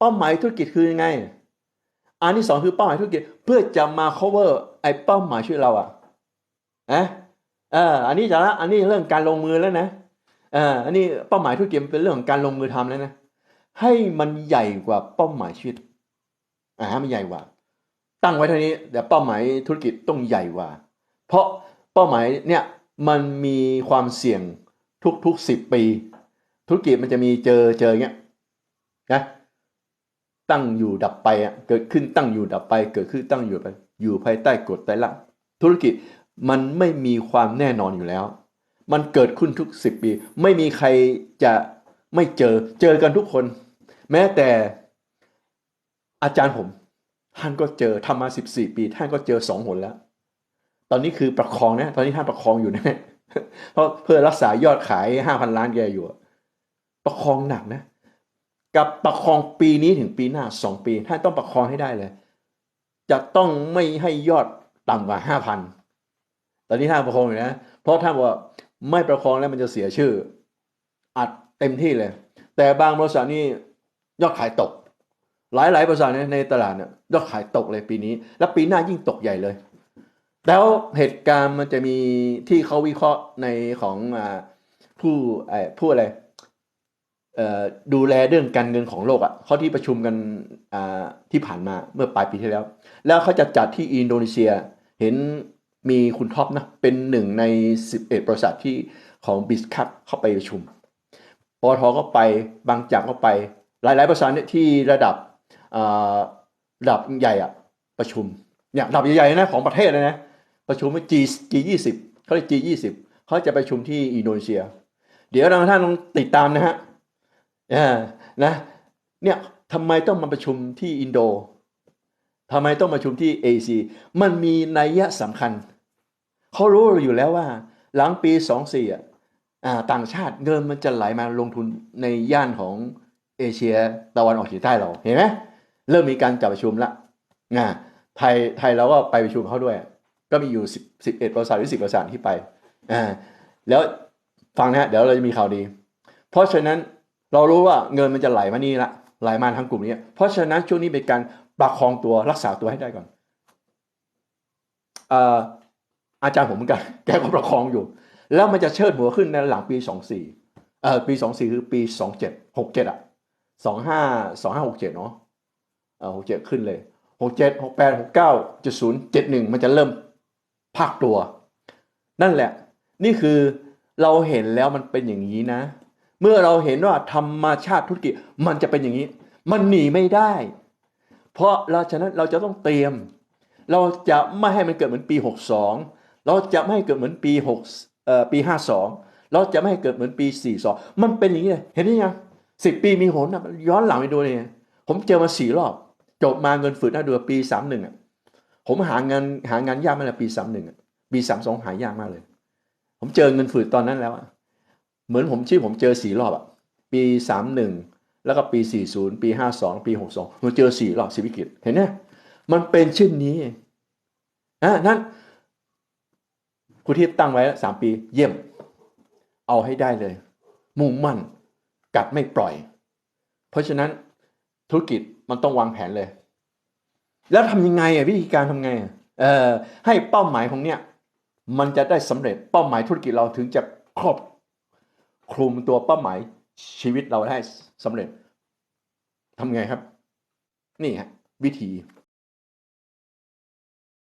เป้าหมายธุรกิจคือยังไง อันที่สองคือเป้าหมายธุรกิจเพื่อจะมา cover ไอ้เป้าหมายชีวิตเราอะนะเอออันนี้จะละอันนี้เรื่องการลงมือแล้วนะเอออันนี้เป้าหมายธุรกิจเป็นเรื่องของการลงมือทำแล้วนะให้มันใหญ่กว่าเป้าหมายชีวิตอ่ามันใหญ่กว่า ตั้งไว้เท่านี้แต่เป้าหมายธุรกิจต้องใหญ่กว่า เพราะเป้าหมายเนี่ยมันมีความเสี่ยงทุกๆสิบปี ธุรกิจมันจะมีเจอเจอเงี้ยนะ ตั้งอยู่ดับไปอะเกิดขึ้นตั้งอยู่ดับไป เกิดขึ้นตั้งอยู่ไป อยู่ภายใต้กฎไตรลักษณ์ธุรกิจมันไม่มีความแน่นอนอยู่แล้ว มันเกิดขึ้นทุกสิบปี ไม่มีใครจะไม่เจอเจอกันทุกคน แม้แต่อาจารย์ผม ท่านก็เจอทำมาสิบสี่ปี ท่านก็เจอสองหนแล้ว ตอนนี้คือประคองนะ ตอนนี้ท่านประคองอยู่นะเพราะเพื่อรักษายอดขายห้าพันล้านแกอยู่ ประคองหนักนะ กับประคองปีนี้ถึงปีหน้าสองปีท่านต้องประคองให้ได้เลย จะต้องไม่ให้ยอดต่ำกว่าห้าพันตอนนี้ท่านประคองอยู่นะ เพราะท่านบอกว่าไม่ประคองแล้วมันจะเสียชื่อ อัดเต็มที่เลย แต่บางบริษัทนี่ยอดขายตก หลายหลายๆบริษัทในตลาดเนี่ยยอดขายตกเลยปีนี้ แล้วปีหน้ายิ่งตกใหญ่เลย แล้วเหตุการณ์มันจะมีที่เขาวิเคราะห์ในของอผู้ผู้อะไร ดูแลเรื่องการเงินของโลกอะเขาที่ประชุมกันที่ผ่านมาเมื่อปลายปีที่แล้ว แล้วเขาจะจัดที่อินโดนีเซียเห็นมีคุณท็อปนะเป็นหนึ่งใน 11 บริษัทที่ของบิสคัพเข้าไปประชุมปตทก็ไปบางจากก็ไป หลาย ๆ บริษัทเนี่ยที่ระดับระดับใหญ่อะประชุมเนี่ยระดับใหญ่ๆนะของประเทศเลยนะประชุม G G ยี่สิบเขาเรียก G ยี่สิบเขาจะไปประชุมที่อินโดนีเซีย เดี๋ยวเราท่านต้องติดตามนะฮะ อ่านะเนี่ยทำไมต้องมาประชุมที่อินโดทำไมต้องมาประชุมที่ AC มันมีนัยยะสำคัญ เขารู้อยู่แล้วว่า หลังปีสองสี่อะต่างชาติเงินมันจะไหลมาลงทุนในย่านของเอเชียตะวันออกเฉียงใต้เราเห็นไหมเริ่มมีการจัดประชุมละอ่าไทยไทยเราก็ไปประชุมเขาด้วย ก็มีอยู่สิบสิบเอ็ดบริษัทหรือสิบบริษัทที่ไปอ่าแล้วฟังนะฮะเดี๋ยวเราจะมีข่าวดี เพราะฉะนั้น เรารู้ว่าเงินมันจะไหลมานี่ละไหลมาทั้งกลุ่มนี้ เพราะฉะนั้นช่วงนี้เป็นการประคองตัวรักษาตัวให้ได้ก่อนอาอาจารย์ผมเหมือนกันแกก็ประคองอยู่ แล้วมันจะเชิดหัวขึ้นในหลังปีสองสี่เอ่อปีสองสี่คือปีสองเจ็ดหกเจ็ดอะสองห้าสองห้าหกเจ็ดเนาะเออหกเจ็ดขึ้นเลยหกเจ็ดหกแปดหกเก้าจุดศูนย์เจ็ดหนึ่งมันจะเริ่มภาคตัว นั่นแหละ นี่คือเราเห็นแล้วมันเป็นอย่างนี้นะ เมื่อเราเห็นว่าธรรมชาติธุรกิจมันจะเป็นอย่างนี้ มันหนีไม่ได้ เพราะเราฉะนั้นเราจะต้องเตรียม เราจะไม่ให้มันเกิดเหมือนปี 62 เราจะไม่ให้เกิดเหมือนปี6เอ่อปี 52 เราจะไม่ให้เกิดเหมือนปี 42 มันเป็นอย่างนี้เลยเห็นไหมยังสิบปีมีหนนะย้อนหลังไปดูเลยผมเจอมาสี่รอบ จบมาเงินฝืดน่าดูปี 31อะผมหางานหางานยากมากเลยปีสามหนึ่งปีสามสองหายากมากเลย ผมเจอเงินฝืดตอนนั้นแล้วอะ เหมือนผมชื่อผมเจอสี่รอบอะปีสามหนึ่งแล้วก็ปีสี่ศูนย์ปีห้าสองปีหกสองผมเจอสี่รอบสิวิกฤตเห็นไหมมันเป็นเช่นนี้อะนั่นคุณทิพย์ตั้งไว้สามปีเยี่ยม เอาให้ได้เลย มุ่งมั่น กัดไม่ปล่อย เพราะฉะนั้นธุรกิจมันต้องวางแผนเลย แล้วทำยังไงอะวิธีการทำไงอะเอ่อให้เป้าหมายของเนี้ยมันจะได้สำเร็จเป้าหมายธุรกิจเราถึงจะครอบ คลุมตัวเป้าหมายชีวิตเราได้สำเร็จทำไงครับ นี่ฮะวิธี